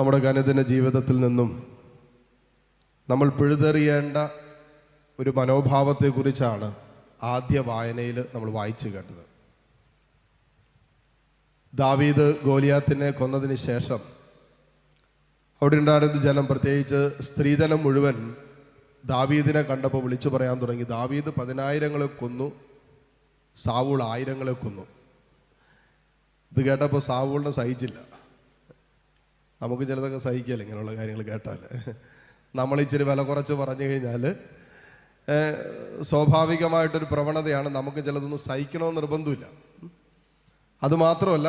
നമ്മുടെ ഗണിതന ജീവിതത്തിൽ നിന്നും നമ്മൾ പിഴുതെറിയേണ്ട ഒരു മനോഭാവത്തെക്കുറിച്ചാണ് ആദ്യ വായനയിൽ നമ്മൾ വായിച്ചു കേട്ടത്. ദാവീദ് ഗോലിയാത്തിനെ കൊന്നതിന് ശേഷം അവിടെ ഉണ്ടായിരുന്ന ജനം പ്രത്യേകിച്ച് സ്ത്രീധനം മുഴുവൻ ദാവീദിനെ കണ്ടപ്പോൾ വിളിച്ചു പറയാൻ തുടങ്ങി. ദാവീദ് പതിനായിരങ്ങളെ കൊന്നു സാവൂൾ ആയിരങ്ങളെ കൊന്നു. ഇത് കേട്ടപ്പോൾ സാവൂളിനെ സഹിച്ചില്ല. നമുക്ക് ചിലതൊക്കെ സഹിക്കില്ല ഇങ്ങനെയുള്ള കാര്യങ്ങൾ കേട്ടാൽ നമ്മൾ ഇച്ചിരി വില കുറച്ച് പറഞ്ഞു കഴിഞ്ഞാൽ സ്വാഭാവികമായിട്ടൊരു പ്രവണതയാണ് നമുക്ക് ചിലതൊന്നും സഹിക്കണമെന്ന് നിർബന്ധമില്ല. അതുമാത്രമല്ല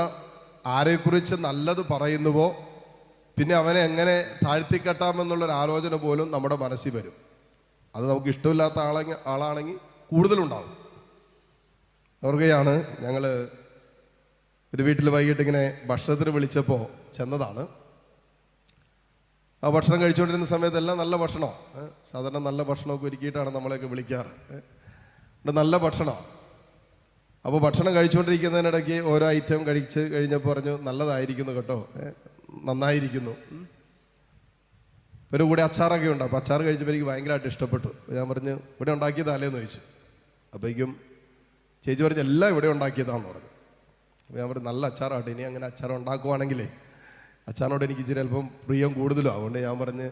ആരെക്കുറിച്ച് നല്ലത് പറയുന്നുവോ പിന്നെ അവനെ എങ്ങനെ താഴ്ത്തിക്കെട്ടാമെന്നുള്ളൊരു ആലോചന പോലും നമ്മുടെ മനസ്സിൽ വരും. അത് നമുക്ക് ഇഷ്ടമില്ലാത്ത ആളെ ആളാണെങ്കിൽ കൂടുതലുണ്ടാവും. ഓർക്കുകയാണ് ഞങ്ങൾ ഒരു വീട്ടിൽ വൈകിട്ട് ഇങ്ങനെ ഭക്ഷണത്തിന് വിളിച്ചപ്പോൾ ചെന്നതാണ്. ആ ഭക്ഷണം കഴിച്ചുകൊണ്ടിരുന്ന സമയത്തെല്ലാം നല്ല ഭക്ഷണം. സാധാരണ നല്ല ഭക്ഷണമൊക്കെ ഒരുക്കിയിട്ടാണ് നമ്മളെയൊക്കെ വിളിക്കാറ്. ഇവിടെ നല്ല ഭക്ഷണം. അപ്പോൾ ഭക്ഷണം കഴിച്ചുകൊണ്ടിരിക്കുന്നതിനിടയ്ക്ക് ഓരോ ഐറ്റം കഴിച്ച് കഴിഞ്ഞപ്പോൾ പറഞ്ഞു നല്ലതായിരിക്കുന്നു കേട്ടോ. നന്നായിരിക്കുന്നു. ഒരു കൂടെ അച്ചാറൊക്കെ ഉണ്ട്. അപ്പോൾ അച്ചാർ കഴിച്ചപ്പോൾ എനിക്ക് ഭയങ്കരമായിട്ട് ഇഷ്ടപ്പെട്ടു. ഞാൻ പറഞ്ഞു ഇവിടെ ഉണ്ടാക്കിയതല്ലേന്ന് ചോദിച്ചു. അപ്പോഴേക്കും ചേച്ചി പറഞ്ഞു എല്ലാം ഇവിടെ ഉണ്ടാക്കിയതാണെന്ന് പറഞ്ഞു. അപ്പോൾ ഞാൻ പറഞ്ഞു നല്ല അച്ചാറാണ് ഇനി അങ്ങനെ അച്ചാർ ഉണ്ടാക്കുവാണെങ്കിലേ അച്ചാറിനോട് എനിക്ക് ഇച്ചിരി അല്പം പ്രിയം കൂടുതലും. അതുകൊണ്ട് ഞാൻ പറഞ്ഞ്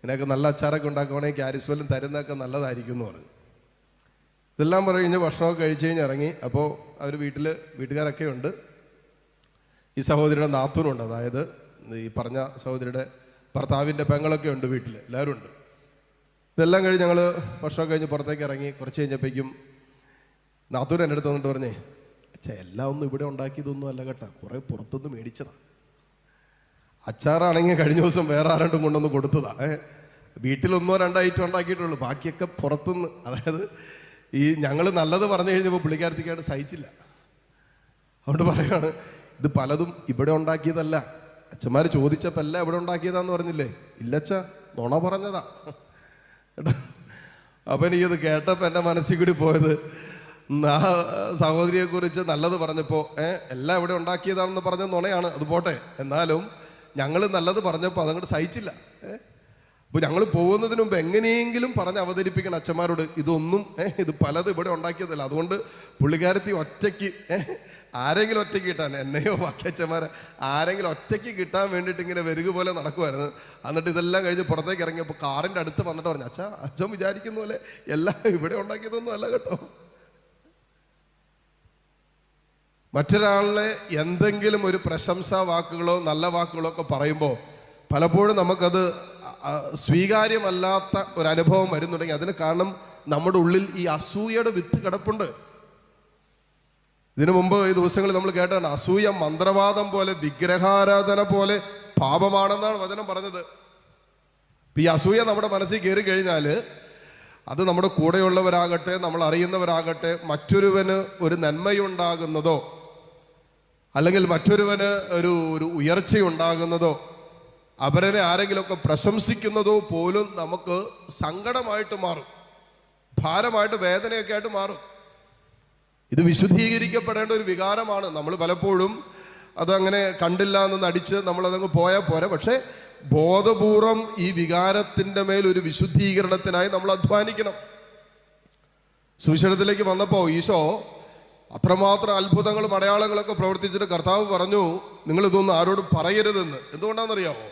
ഇതിനൊക്കെ നല്ല അച്ചാറൊക്കെ ഉണ്ടാക്കുവാണെങ്കിൽ ക്യാരിസ്വലും തരുന്നതൊക്കെ നല്ലതായിരിക്കും എന്ന് പറഞ്ഞു. ഇതെല്ലാം പറഞ്ഞു കഴിഞ്ഞ് ഭക്ഷണമൊക്കെ കഴിച്ച് കഴിഞ്ഞ് ഇറങ്ങി. അപ്പോൾ അവർ വീട്ടിൽ വീട്ടുകാരൊക്കെ ഉണ്ട്. ഈ സഹോദരിയുടെ നാത്തൂനുണ്ട് അതായത് ഈ പറഞ്ഞ സഹോദരിയുടെ ഭർത്താവിന്റെ പെങ്ങളൊക്കെ ഉണ്ട് വീട്ടിൽ എല്ലാവരും ഉണ്ട്. ഇതെല്ലാം കഴിഞ്ഞ് ഞങ്ങൾ ഭക്ഷണം കഴിഞ്ഞ് പുറത്തേക്ക് ഇറങ്ങി കുറച്ച് കഴിഞ്ഞപ്പോഴേക്കും നാത്തൂൻ എന്റെ അടുത്ത് വന്നിട്ട് പറഞ്ഞേ അച്ഛാ എല്ലാം ഒന്നും ഇവിടെ ഉണ്ടാക്കിയതൊന്നും അല്ല കേട്ടോ. കുറേ പുറത്തുനിന്ന് മേടിച്ചതാ. അച്ചാറാണെങ്കിൽ കഴിഞ്ഞ ദിവസം വേറെ ആരണ്ടും കൊണ്ടുവന്ന് ഏ വീട്ടിലൊന്നോ രണ്ടോ ഐറ്റം ഉണ്ടാക്കിയിട്ടുള്ളൂ. ബാക്കിയൊക്കെ പുറത്തുനിന്ന്. അതായത് ഈ ഞങ്ങൾ നല്ലത് പറഞ്ഞു കഴിഞ്ഞപ്പോൾ പുള്ളിക്കാരത്തിക്കായിട്ട് സഹിച്ചില്ല. അതുകൊണ്ട് പറയുകയാണ് ഇത് പലതും ഇവിടെ ഉണ്ടാക്കിയതല്ല. അച്ഛന്മാർ ചോദിച്ചപ്പോൾ എല്ലാം ഇവിടെ ഉണ്ടാക്കിയതാന്ന് പറഞ്ഞില്ലേ? ഇല്ലച്ച നുണ പറഞ്ഞതാ. കേട്ടോ? അപ്പം എനിക്കത് കേട്ടപ്പോൾ എന്റെ മനസ്സിൽ കൂടി പോയത് ആ സഹോദരിയെക്കുറിച്ച് നല്ലത് പറഞ്ഞപ്പോൾ ഏഹ് എല്ലാം ഇവിടെ ഉണ്ടാക്കിയതാണെന്ന് പറഞ്ഞ നുണയാണ്. അത് പോട്ടെ. എന്നാലും ഞങ്ങൾ നല്ലത് പറഞ്ഞപ്പോൾ അതങ്ങോട്ട് സഹിച്ചില്ല. അപ്പോൾ ഞങ്ങൾ പോകുന്നതിന് മുമ്പ് എങ്ങനെയെങ്കിലും പറഞ്ഞ് അവതരിപ്പിക്കണം അച്ഛന്മാരോട്. ഇതൊന്നും ഇത് പലത് ഇവിടെ ഉണ്ടാക്കിയതല്ല. അതുകൊണ്ട് പുള്ളിക്കാരത്തി ഒറ്റയ്ക്ക് ആരെങ്കിലും ഒറ്റയ്ക്ക് കിട്ടാൻ എന്നെയോ ബാക്കി അച്ഛന്മാരെ ആരെങ്കിലും ഒറ്റയ്ക്ക് കിട്ടാൻ വേണ്ടിയിട്ട് ഇങ്ങനെ വെരുക പോലെ നടക്കുമായിരുന്നു എന്നിട്ട് ഇതെല്ലാം കഴിഞ്ഞ് പുറത്തേക്ക് ഇറങ്ങിയപ്പോൾ കാറിന്റെ അടുത്ത് വന്നിട്ട് പറഞ്ഞു അച്ഛാ അച്ഛൻ വിചാരിക്കുന്ന പോലെ എല്ലാം ഇവിടെ ഉണ്ടാക്കിയതൊന്നും അല്ല കേട്ടോ. മറ്റൊരാളിലെ എന്തെങ്കിലും ഒരു പ്രശംസാ വാക്കുകളോ നല്ല വാക്കുകളോ ഒക്കെ പറയുമ്പോൾ പലപ്പോഴും നമുക്കത് സ്വീകാര്യമല്ലാത്ത ഒരു അനുഭവം വരുന്നുണ്ടെങ്കിൽ അതിന് കാരണം നമ്മുടെ ഉള്ളിൽ ഈ അസൂയയുടെ വിത്ത് കിടപ്പുണ്ട്. ഇതിനു മുമ്പ് ഈ ദിവസങ്ങളിൽ നമ്മൾ കേട്ടാണ് അസൂയ മന്ത്രവാദം പോലെ വിഗ്രഹാരാധന പോലെ പാപമാണെന്നാണ് വചനം പറഞ്ഞത്. ഈ അസൂയ നമ്മുടെ മനസ്സിൽ കയറി കഴിഞ്ഞാൽ അത് നമ്മുടെ കൂടെയുള്ളവരാകട്ടെ നമ്മൾ അറിയുന്നവരാകട്ടെ മറ്റൊരുവന് ഒരു നന്മയുണ്ടാകുന്നതോ അല്ലെങ്കിൽ മറ്റൊരുവന് ഒരു ഒരു ഉയർച്ചയുണ്ടാകുന്നതോ അവരനെ ആരെങ്കിലുമൊക്കെ പ്രശംസിക്കുന്നതോ പോലും നമുക്ക് സങ്കടമായിട്ട് മാറും. ഭാരമായിട്ട് വേദനയൊക്കെ ആയിട്ട് മാറും. ഇത് വിശുദ്ധീകരിക്കപ്പെടേണ്ട ഒരു വികാരമാണ്. നമ്മൾ പലപ്പോഴും അതങ്ങനെ കണ്ടില്ല എന്ന് നടിച്ച് നമ്മളതങ്ങ് പോയാൽ പോരാ. പക്ഷേ ബോധപൂർവം ഈ വികാരത്തിന്റെ മേൽ ഒരു വിശുദ്ധീകരണത്തിനായി നമ്മൾ അധ്വാനിക്കണം. സുവിശേഷത്തിലേക്ക് വന്നപ്പോൾ ഈശോ അത്രമാത്രം അത്ഭുതങ്ങളും അടയാളങ്ങളൊക്കെ പ്രവർത്തിച്ചിട്ട് കർത്താവ് പറഞ്ഞു നിങ്ങൾ ഇതൊന്നും ആരോടും പറയരുതെന്ന്. എന്തുകൊണ്ടാണെന്നറിയാമോ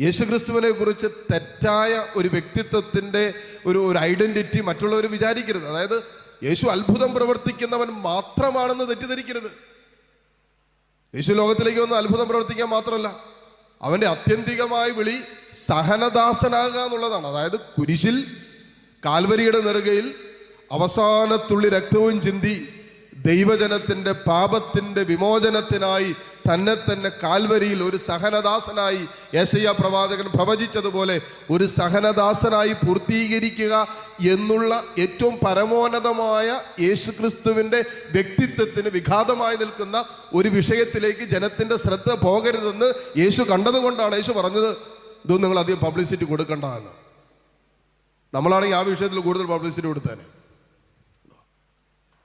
യേശുക്രിസ്തുവിനെ കുറിച്ച് തെറ്റായ ഒരു വ്യക്തിത്വത്തിന്റെ ഒരു ഒരു ഐഡന്റിറ്റി മറ്റുള്ളവർ വിചാരിക്കരുത്. അതായത് യേശു അത്ഭുതം പ്രവർത്തിക്കുന്നവൻ മാത്രമാണെന്ന് തെറ്റിദ്ധരിക്കരുത്. യേശു ലോകത്തിലേക്ക് വന്ന് അത്ഭുതം പ്രവർത്തിക്കാൻ മാത്രമല്ല അവന്റെ അത്യന്തികമായ വിളി സഹനദാസനാകുക എന്നുള്ളതാണ് അതായത് കുരിശിൽ കാൽവരിയുടെ നെറുകയിൽ അവസാനത്തുള്ളി രക്തവും ചിന്തി ദൈവജനത്തിന്റെ പാപത്തിന്റെ വിമോചനത്തിനായി തന്നെ തന്നെ കാൽവരിയിൽ ഒരു സഹനദാസനായി യേശയ്യ പ്രവാചകൻ പ്രവചിച്ചതുപോലെ ഒരു സഹനദാസനായി പൂർത്തീകരിക്കുക എന്നുള്ള ഏറ്റവും പരമോന്നതമായ യേശുക്രിസ്തുവിന്റെ വ്യക്തിത്വത്തിന് വിഘാതമായി നിൽക്കുന്ന ഒരു വിഷയത്തിലേക്ക് ജനത്തിന്റെ ശ്രദ്ധ പോകരുതെന്ന് യേശു കണ്ടതുകൊണ്ടാണ് യേശു പറഞ്ഞത് ഇതൊന്നും നിങ്ങൾ അധികം പബ്ലിസിറ്റി കൊടുക്കണ്ട എന്ന്. നമ്മളാണെങ്കിൽ ആ വിഷയത്തിൽ കൂടുതൽ പബ്ലിസിറ്റി കൊടുത്തേനെ.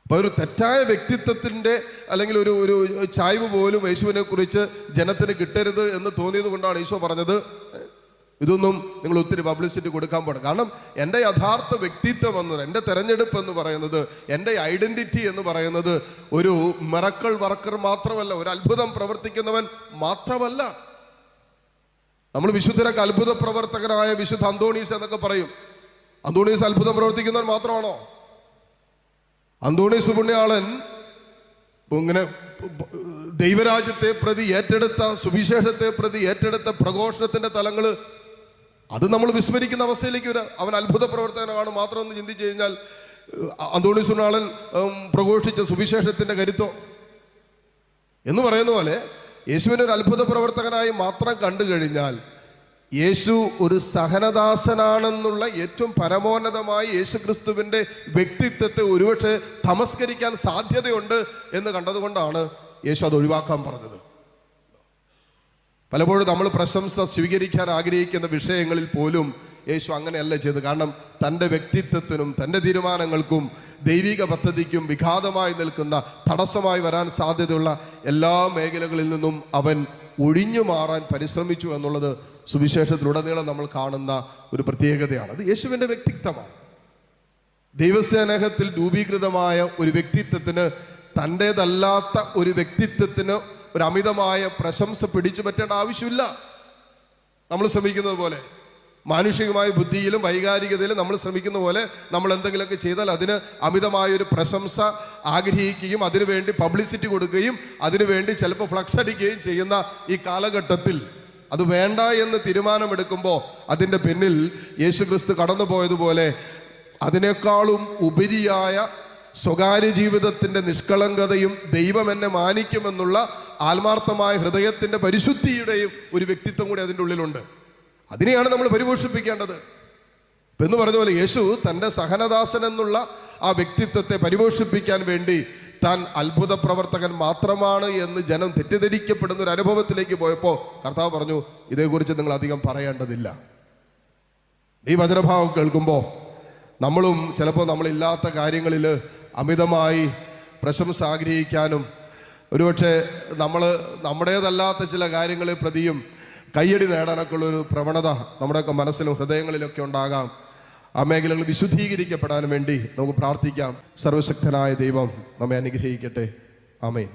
അപ്പൊ ഒരു തെറ്റായ വ്യക്തിത്വത്തിന്റെ അല്ലെങ്കിൽ ഒരു ഒരു ചായ്വ് പോലും യേശുവിനെ കുറിച്ച് ജനത്തിന് കിട്ടരുത് എന്ന് തോന്നിയത് കൊണ്ടാണ് ഈശോ പറഞ്ഞത്. ഇതൊന്നും നിങ്ങൾ ഒത്തിരി പബ്ലിസിറ്റി കൊടുക്കാൻ പോകണം കാരണം എന്റെ യഥാർത്ഥ വ്യക്തിത്വം എന്ന് എന്റെ തെരഞ്ഞെടുപ്പ് എന്ന് പറയുന്നത് എന്റെ ഐഡന്റിറ്റി എന്ന് പറയുന്നത് ഒരു മിറക്കൾ വർക്കർ മാത്രമല്ല ഒരു അത്ഭുതം പ്രവർത്തിക്കുന്നവൻ മാത്രമല്ല. നമ്മൾ വിശുദ്ധരൊക്കെ അത്ഭുത പ്രവർത്തകനായ വിശുദ്ധ അന്തോണീസ് എന്നൊക്കെ പറയും. അന്തോണീസ് അത്ഭുതം പ്രവർത്തിക്കുന്നവൻ മാത്രമാണോ? അന്തോണീസ് പുണ്യാളൻ ഇങ്ങനെ ദൈവരാജ്യത്തെ പ്രതി ഏറ്റെടുത്ത സുവിശേഷത്തെ പ്രതി ഏറ്റെടുത്ത പ്രഘോഷണത്തിന്റെ തലങ്ങൾ അത് നമ്മൾ വിസ്മരിക്കുന്ന അവസ്ഥയിലേക്ക് വരാം. അവൻ അത്ഭുത പ്രവർത്തനമാണ് മാത്രം എന്ന് ചിന്തിച്ചു കഴിഞ്ഞാൽ അന്തോണി സുനാളൻ പ്രഘോഷിച്ച സുവിശേഷത്തിന്റെ കരുത്തോ? എന്ന് പറയുന്ന പോലെ യേശുവിനെ ഒരു അത്ഭുത പ്രവർത്തകനായി മാത്രം കണ്ടു കഴിഞ്ഞാൽ യേശു ഒരു സഹനദാസനാണെന്നുള്ള ഏറ്റവും പരമോന്നതമായി യേശു ക്രിസ്തുവിന്റെ വ്യക്തിത്വത്തെ ഒരുപക്ഷെ തമസ്കരിക്കാൻ സാധ്യതയുണ്ട് എന്ന് കണ്ടതുകൊണ്ടാണ് യേശു അത് ഒഴിവാക്കാൻ പറഞ്ഞത്. പലപ്പോഴും നമ്മൾ പ്രശംസ സ്വീകരിക്കാൻ ആഗ്രഹിക്കുന്ന വിഷയങ്ങളിൽ പോലും യേശു അങ്ങനെയല്ല ചെയ്തത്. കാരണം തന്റെ വ്യക്തിത്വത്തിനും തന്റെ തീരുമാനങ്ങൾക്കും ദൈവിക പദ്ധതിക്കും വിഘാതമായി നിൽക്കുന്ന തടസ്സമായി വരാൻ സാധ്യതയുള്ള എല്ലാ മേഖലകളിൽ നിന്നും അവൻ ഒഴിഞ്ഞു മാറാൻ പരിശ്രമിച്ചു എന്നുള്ളത് സുവിശേഷത്തിലുടനീളം നമ്മൾ കാണുന്ന ഒരു പ്രത്യേകതയാണ്. അത് യേശുവിന്റെ വ്യക്തിത്വമാണ്. ദൈവസ്നേഹത്തിൽ രൂപീകൃതമായ ഒരു വ്യക്തിത്വത്തിന് തന്റേതല്ലാത്ത ഒരു വ്യക്തിത്വത്തിന് ഒരു അമിതമായ പ്രശംസ പിടിച്ചു പറ്റേണ്ട ആവശ്യമില്ല. നമ്മൾ ശ്രമിക്കുന്നത് പോലെ മാനുഷികമായ ബുദ്ധിയിലും വൈകാരികതയിലും നമ്മൾ ശ്രമിക്കുന്ന പോലെ നമ്മൾ എന്തെങ്കിലുമൊക്കെ ചെയ്താൽ അതിന് അമിതമായ ഒരു പ്രശംസ ആഗ്രഹിക്കുകയും അതിനുവേണ്ടി പബ്ലിസിറ്റി കൊടുക്കുകയും അതിനുവേണ്ടി ചിലപ്പോൾ ഫ്ലക്സ് അടിക്കുകയും ചെയ്യുന്ന ഈ കാലഘട്ടത്തിൽ അത് വേണ്ട എന്ന് തീരുമാനമെടുക്കുമ്പോൾ അതിന്റെ പിന്നിൽ യേശുക്രിസ്തു കടന്നുപോയതുപോലെ അതിനേക്കാളും ഉപരിയായ സ്വകാര്യ ജീവിതത്തിന്റെ നിഷ്കളങ്കതയും ദൈവം എന്നെ മാനിക്കുമെന്നുള്ള ആത്മാർത്ഥമായ ഹൃദയത്തിന്റെ പരിശുദ്ധിയുടെയും ഒരു വ്യക്തിത്വം കൂടി അതിന്റെ ഉള്ളിലുണ്ട്. അതിനെയാണ് നമ്മൾ പരിപോഷിപ്പിക്കേണ്ടത്. എന്ന് പറഞ്ഞ പോലെ യേശു തന്റെ സഹനദാസൻ എന്നുള്ള ആ വ്യക്തിത്വത്തെ പരിപോഷിപ്പിക്കാൻ വേണ്ടി താൻ അത്ഭുത പ്രവർത്തകൻ മാത്രമാണ് എന്ന് ജനം തെറ്റിദ്ധരിക്കപ്പെടുന്ന ഒരു അനുഭവത്തിലേക്ക് പോയപ്പോൾ കർത്താവ് പറഞ്ഞു ഇതേക്കുറിച്ച് നിങ്ങൾ അധികം പറയേണ്ടതില്ല. ഈ വചനഭാവം കേൾക്കുമ്പോൾ നമ്മളും ചിലപ്പോൾ നമ്മളില്ലാത്ത കാര്യങ്ങളിൽ അമിതമായി പ്രശംസ ആഗ്രഹിക്കാനും ഒരുപക്ഷെ നമ്മൾ നമ്മുടേതല്ലാത്ത ചില കാര്യങ്ങളെ പ്രതിയും കയ്യടി നേടാനൊക്കെ ഉള്ളൊരു പ്രവണത നമ്മുടെയൊക്കെ മനസ്സിലും ഹൃദയങ്ങളിലൊക്കെ ഉണ്ടാകാം. ആ മേഖലകൾ വിശുദ്ധീകരിക്കപ്പെടാൻ വേണ്ടി നമുക്ക് പ്രാർത്ഥിക്കാം. സർവശക്തനായ ദൈവം നമ്മെ അനുഗ്രഹിക്കട്ടെ. ആമേൻ.